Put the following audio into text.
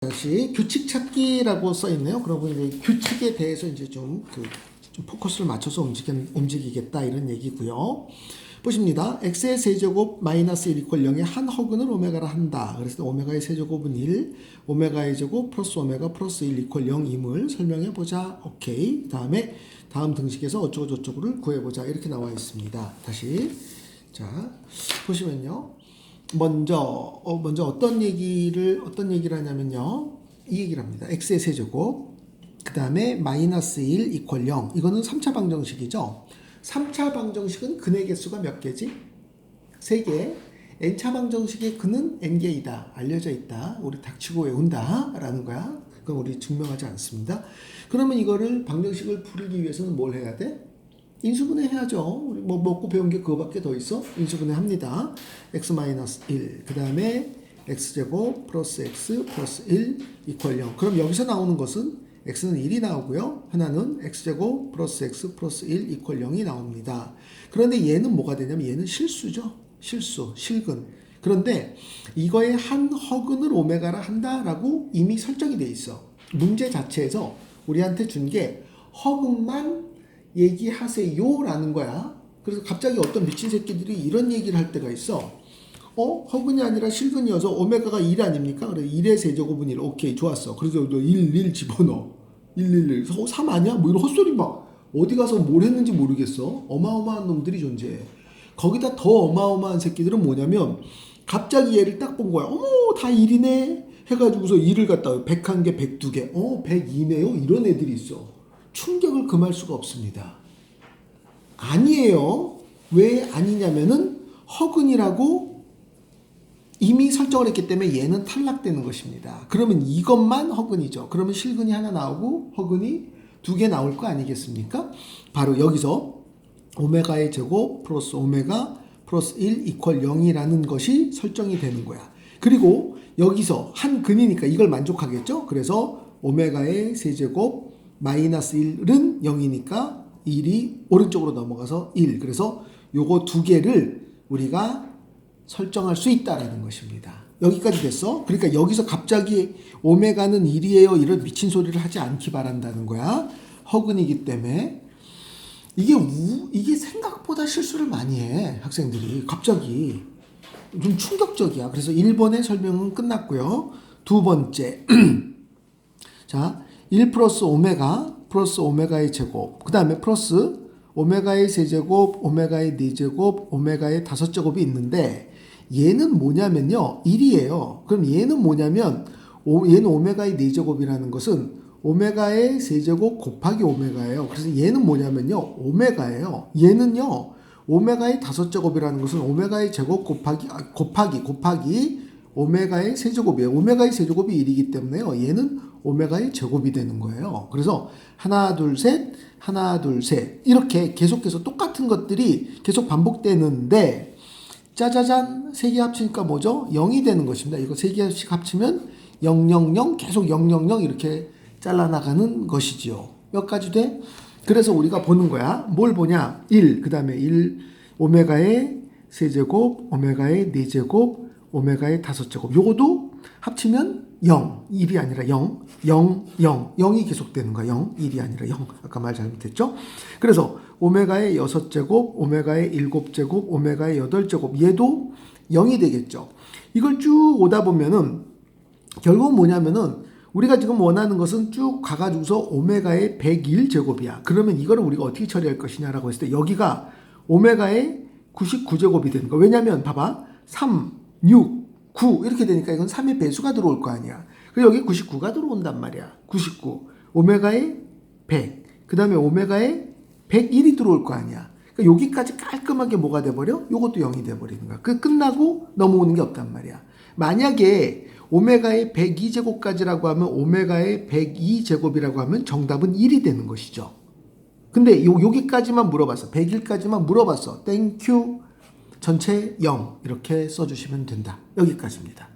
다시 규칙 찾기라고 써 있네요. 그러면 이제 규칙에 대해서 이제 좀, 그, 좀 포커스를 맞춰서 움직이, 움직이겠다 이런 얘기고요. 보십니다. x의 세제곱 마이너스 1 이퀄 0의 한 허근을 오메가라 한다. 그래서 오메가의 세제곱은 1, 오메가의 제곱 플러스 오메가 플러스 1 이퀄 0임을 설명해 보자. 오케이. 다음에 다음 등식에서 어쩌고 저쩌고를 구해 보자. 이렇게 나와 있습니다. 다시 자 보시면요. 먼저 어, 먼저 어떤 얘기를 어떤 얘기를 하냐면요. 이 얘기를 합니다. x의 세제곱 그 다음에 마이너스 1 이퀄 0 이거는 3차 방정식이죠. 3차 방정식은 근의 개수가 몇 개지? 3개. n차 방정식의 근은 n개이다. 알려져 있다. 우리 닥치고 외운다. 라는 거야. 그건 우리 증명하지 않습니다. 그러면 이거를 방정식을 풀기 위해서는 뭘 해야 돼? 인수분해 해야죠. 우리 뭐 먹고 배운 게 그거밖에 더 있어? 인수분해 합니다. x 마이너스 1. 그 다음에 x제곱 플러스 x 플러스 1 이퀄 0. 그럼 여기서 나오는 것은 x는 1이 나오고요. 하나는 x제곱 플러스 x 플러스 1 이퀄 0이 나옵니다. 그런데 얘는 뭐가 되냐면 얘는 실수죠. 실수, 실근. 그런데 이거의 한 허근을 오메가라 한다라고 이미 설정이 돼 있어. 문제 자체에서 우리한테 준 게 허근만 얘기하세요라는 거야. 그래서 갑자기 어떤 미친 새끼들이 이런 얘기를 할 때가 있어. 어? 허근이 아니라 실근이어서 오메가가 1 아닙니까? 그래 1의 세제곱은 1. 오케이 좋았어. 그래서 너 1, 1 집어넣어. 1, 1, 1. 어, 3 아니야? 뭐 이런 헛소리 막 어디 가서 뭘 했는지 모르겠어. 어마어마한 놈들이 존재해. 거기다 더 어마어마한 새끼들은 뭐냐면 갑자기 얘를 딱 본 거야. 어머 다 1이네 해가지고서 1을 갖다 101개 102개 어 102네요 이런 애들이 있어. 충격을 금할 수가 없습니다. 아니에요. 왜 아니냐면은 허근이라고 이미 설정을 했기 때문에 얘는 탈락되는 것입니다. 그러면 이것만 허근이죠. 그러면 실근이 하나 나오고 허근이 두 개 나올 거 아니겠습니까? 바로 여기서 오메가의 제곱 플러스 오메가 플러스 1 이퀄 0이라는 것이 설정이 되는 거야. 그리고 여기서 한 근이니까 이걸 만족하겠죠? 그래서 오메가의 세제곱 마이너스 1은 0이니까 1이 오른쪽으로 넘어가서 1. 그래서 요거 두 개를 우리가 설정할 수 있다라는 것입니다. 여기까지 됐어? 그러니까 여기서 갑자기 오메가는 1이에요. 이런 미친 소리를 하지 않기 바란다는 거야. 허근이기 때문에. 이게 우, 이게 생각보다 실수를 많이 해. 학생들이. 갑자기. 좀 충격적이야. 그래서 1번의 설명은 끝났고요. 두 번째. 자, 1 플러스 오메가 플러스 오메가의 제곱. 그 다음에 플러스 오메가의 세제곱, 오메가의 네제곱, 오메가의 다섯 제곱이 있는데 얘는 뭐냐면요. 1이에요. 그럼 얘는 뭐냐면 오, 얘는 오메가의 네제곱이라는 것은 오메가의 세제곱 곱하기 오메가예요. 그래서 얘는 뭐냐면요. 오메가예요. 얘는요. 오메가의 다섯 제곱이라는 것은 오메가의 제곱 곱하기 아, 곱하기 곱하기 오메가의 세제곱이에요. 오메가의 세제곱이 1이기 때문에요. 얘는 오메가의 제곱이 되는 거예요. 그래서 하나 둘 셋, 하나 둘 셋 이렇게 계속해서 똑같은 것들이 계속 반복되는데 짜자잔 세 개 합치니까 뭐죠? 0이 되는 것입니다. 이거 세 개씩 합치면 000 계속 000 이렇게 잘라나가는 것이지요. 여기까지 돼? 그래서 우리가 보는 거야. 뭘 보냐? 1, 그 다음에 1, 오메가의 세제곱, 오메가의 네제곱, 오메가의 다섯 제곱. 요거도 합치면 0, 1이 아니라 0, 0, 0, 0이 계속되는 거야. 0, 1이 아니라 0. 아까 말 잘못했죠? 그래서 오메가의 6제곱, 오메가의 7제곱, 오메가의 8제곱. 얘도 0이 되겠죠. 이걸 쭉 오다 보면은 결국은 뭐냐면은 우리가 지금 원하는 것은 쭉 가가지고서 오메가의 101 제곱이야. 그러면 이거를 우리가 어떻게 처리할 것이냐라고 했을 때 여기가 오메가의 99제곱이 되는 거야. 왜냐면 봐봐. 3, 6, 9 이렇게 되니까 이건 3의 배수가 들어올 거 아니야. 그리고 여기 99가 들어온단 말이야. 99. 오메가의 100. 그 다음에 오메가의 101이 들어올 거 아니야. 그러니까 여기까지 깔끔하게 뭐가 돼버려? 요것도 0이 돼버리는 거야. 그 끝나고 넘어오는 게 없단 말이야. 만약에 오메가의 102제곱까지라고 하면 오메가의 102제곱이라고 하면 정답은 1이 되는 것이죠. 근데 요, 여기까지만 물어봤어. 101까지만 물어봤어. 땡큐. 전체 0 이렇게 써주시면 된다. 여기까지입니다.